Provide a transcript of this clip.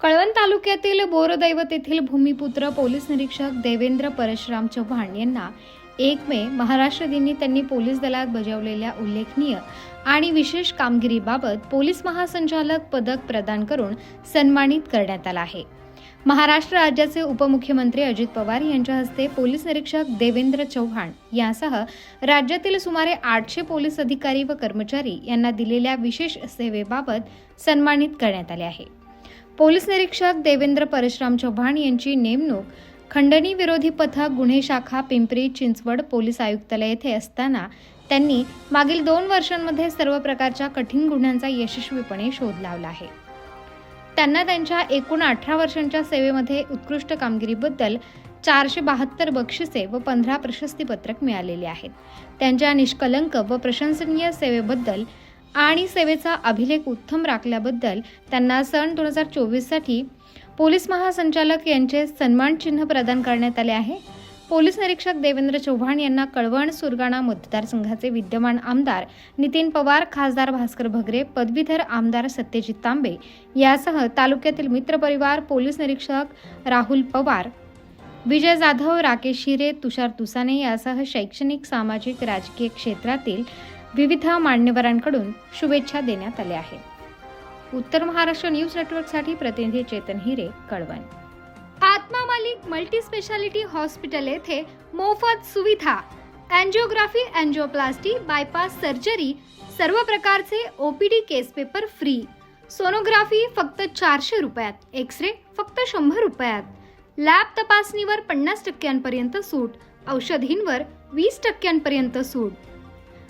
कळवण तालुक्यातील बोरदैवत येथील भूमिपुत्र पोलीस निरीक्षक देवेंद्र परशुराम चव्हाण यांना एक मे महाराष्ट्र दिनी त्यांनी पोलीस दलात बजावलेल्या उल्लेखनीय आणि विशेष कामगिरीबाबत पोलीस महासंचालक पदक प्रदान करून सन्मानित करण्यात आला आहे. महाराष्ट्र राज्याचे उपमुख्यमंत्री अजित पवार यांच्या हस्ते पोलीस निरीक्षक देवेंद्र चव्हाण यासह राज्यातील सुमारे आठशे पोलीस अधिकारी व कर्मचारी यांना दिलेल्या विशेष सेवेबाबत सन्मानित करण्यात आले आहे. पोलीस निरीक्षक देवेंद्र परशुराम चव्हाण यांची नेमणूक. खंडणी विरोधी पथक गुन्हे शाखा पिंपरी चिंचवड पोलीस आयुक्तालय येथे असताना त्यांनी मागील दोन वर्षांमध्ये सर्व प्रकारच्या कठीण गुन्ह्यांचा यशस्वीपणे शोध लावला आहे. त्यांना त्यांच्या एकूण अठरा वर्षांच्या सेवेमध्ये उत्कृष्ट कामगिरीबद्दल चारशे बहात्तर बक्षिसे व पंधरा प्रशस्तीपत्रक मिळालेले आहेत. त्यांच्या निष्कलंक व प्रशंसनीय सेवेबद्दल आणि सेवेचा अभिलेख उत्तम राखल्याबद्दल त्यांना सन दोन हजार चोवीससाठी पोलीस महासंचालक यांचे सन्मान चिन्ह प्रदान करण्यात आले आहे. पोलीस निरीक्षक देवेंद्र चव्हाण यांना कळवण सुरगाणा मतदारसंघाचे विद्यमान आमदार नितीन पवार खासदार भास्कर भगरे पदवीधर आमदार सत्यजित तांबे यासह तालुक्यातील मित्रपरिवार पोलीस निरीक्षक राहुल पवार विजय जाधव राकेश शिरे तुषार तुसाने यासह शैक्षणिक सामाजिक राजकीय क्षेत्रातील विविध मान्यवरांकडून शुभेच्छा देण्यात आल्या आहेत. उत्तर महाराष्ट्र न्यूज नेटवर्कसाठी प्रतिनिधी चेतन हिरे कळवण. आत्मा मालिक मल्टी स्पेशालिटी हॉस्पिटल येथे मोफत सुविधा अँजिओग्राफी अँजिओप्लास्टी बायपास सर्जरी सर्व प्रकारचे OPD case paper free sonography फक्त चारशे रुपयात एक्स रे फक्त शंभर रुपयात. लॅब तपासणीवर पन्नास टक्क्यांपर्यंत सूट औषधींवर वीस टक्क्यांपर्यंत सूट.